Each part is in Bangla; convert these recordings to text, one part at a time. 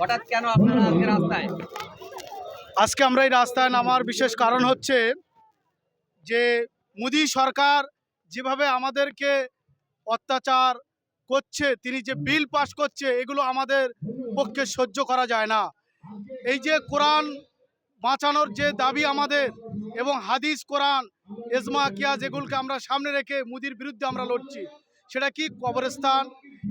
হঠাৎ কেন আপনারা আজকে রাস্তায়? আজকে আমরা এই রাস্তায় নামার বিশেষ কারণ হচ্ছে যে মোদী সরকার যেভাবে আমাদেরকে অত্যাচার করছে, তিনি যে বিল পাস করছে, এগুলো আমাদের পক্ষে সহ্য করা যায় না। এই যে কোরআন বাঁচানোর যে দাবি আমাদের এবং হাদিস, কোরআন, এজমা কিয়াজ এগুলোকে আমরা সামনে রেখে মুদির বিরুদ্ধে আমরা লড়ছি। সেটা কি কবরস্থান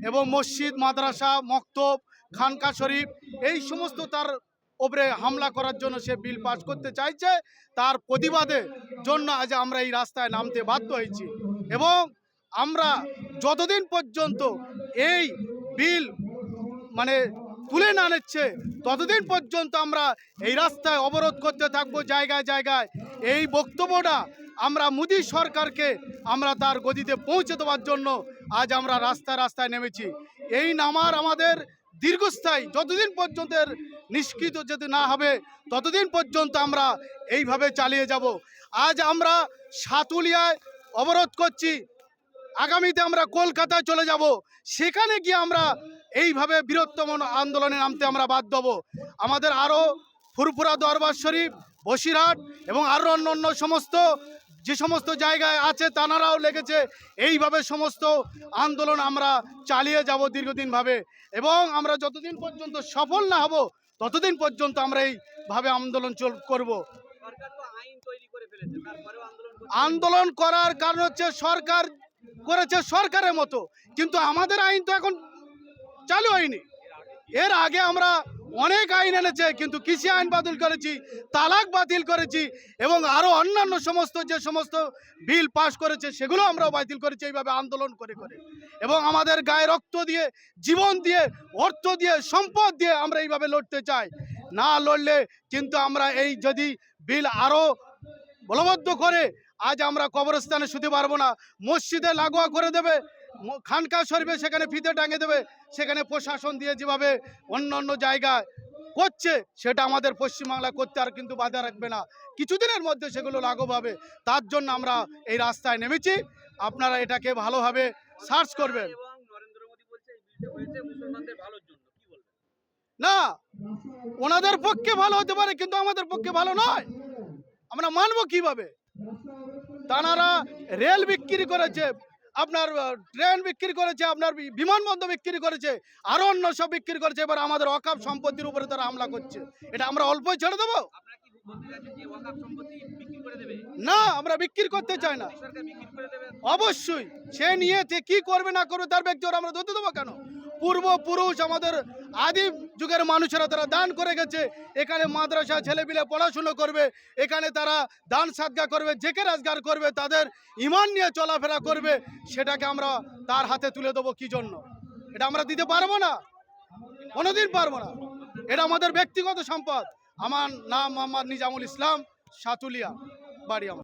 এবং মসজিদ, মাদ্রাসা, মক্তব খানকা শরীফ, এই সমস্ত তার ওপরে হামলা করার জন্য সে বিল পাস করতে চাইছে। তার প্রতিবাদে জন্য আজ আমরা এই রাস্তায় নামতে বাধ্য হয়েছি এবং আমরা যতদিন পর্যন্ত এই বিল মানে তুলে না নিচ্ছে, ততদিন পর্যন্ত আমরা এই রাস্তায় অবরোধ করতে থাকব জায়গায় জায়গায়। এই বক্তব্যটা আমরা মোদী সরকারকে আমরা তার গদিতে পৌঁছে দেওয়ার জন্য আজ আমরা রাস্তায় রাস্তায় নেমেছি। এই নামার আমাদের দীর্ঘস্থায়ী যতদিন পর্যন্ত এর নিষ্কৃত যদি না হবে, ততদিন পর্যন্ত আমরা এইভাবে চালিয়ে যাব। আজ আমরা সাতুলিয়ায় অবরোধ করছি। আগামীতে আমরা কলকাতায় চলে যাব। সেখানে গিয়ে আমরা এইভাবে বৃহত্তম আন্দোলনে নামতে আমরা বাদ হব। আমাদের আরও ফুরফুরা দরবার শরীফ বসিরহাট এবং আরও অন্য অন্য সমস্ত, যে সমস্ত জায়গায় আছে তানারাও লেগেছে এইভাবে সমস্ত আন্দোলন আমরা চালিয়ে যাব দীর্ঘদিনভাবে এবং আমরা যতদিন পর্যন্ত সফল না হব, ততদিন পর্যন্ত আমরা এইভাবে আন্দোলন চল, করব। আন্দোলন করার কারণ হচ্ছে সরকার করেছে সরকারের মতো, কিন্তু আমাদের আইন তো এখন চালু হয়নি এর আগে আমরা অনেক আইন এনেছে, কিন্তু কৃষি আইন বাতিল করেছি, তালাক বাতিল করেছি, এবং আরও অন্যান্য সমস্ত যে সমস্ত বিল পাশ করেছে, সেগুলো আমরাও বাতিল করেছি, এইভাবে আন্দোলন করে করে। এবং আমাদের গায়ে রক্ত দিয়ে, জীবন দিয়ে, অর্থ দিয়ে, সম্পদ দিয়ে আমরা এইভাবে লড়তে চাই। না লড়লে কিন্তু আমরা এই যদি বিল আরও বলবদ্ধ করে, আজ আমরা কবরস্থানে শুতে পারব না, মসজিদে লাগোয়া করে দেবে খানকা শরীফে সেখানে ফিতে টাঙিয়ে দেবে সেখানে প্রশাসন দিয়ে যেভাবে অন্য অন্য জায়গায় করছে সেটা আমাদের পশ্চিমবাংলা করতে আর কিন্তু বাধা রাখবে না। কিছুদিনের মধ্যে সেগুলো লাঘব হবে তার জন্য আমরা এই রাস্তায় নেমেছি। আপনারা এটাকে ভালোভাবে সার্চ করবেন। না ওনাদের পক্ষে ভালো হতে পারে কিন্তু আমাদের পক্ষে ভালো নয়। আমরা মানবো কীভাবে? তানারা রেল বিক্রি করেছে আপনার ট্রেন বিক্রি করেছে, আপনার বিমানবন্দর বিক্রি করেছে আরও অন্য সব বিক্রি করেছে, এবার আমাদের অকাপ সম্পত্তির উপরে তারা হামলা করছে। এটা আমরা অল্পই ছেড়ে দেবো? না আমরা বিক্রি করতে চাই না। অবশ্যই সে নিয়ে কি করবে না করবে তার ব্যক্তি আমরা ধরতে দেবো কেন? পূর্বপুরুষ আমাদের আদি যুগের মানুষেরা তারা দান করে গেছে। এখানে মাদ্রাসা ছেলেপিলে পড়াশুনো করবে এখানে তারা দান সাদগা করবে জেকে রাজগার করবে তাদের ইমান নিয়ে চলাফেরা করবে সেটাকে আমরা তার হাতে তুলে দেবো কি জন্য? এটা আমরা দিতে পারব না। কোনোদিন পারব না। এটা আমাদের ব্যক্তিগত সম্পদ। আমার নাম মোহাম্মদ নিজামুল ইসলাম সাতুলিয়া। বাড়ি আমার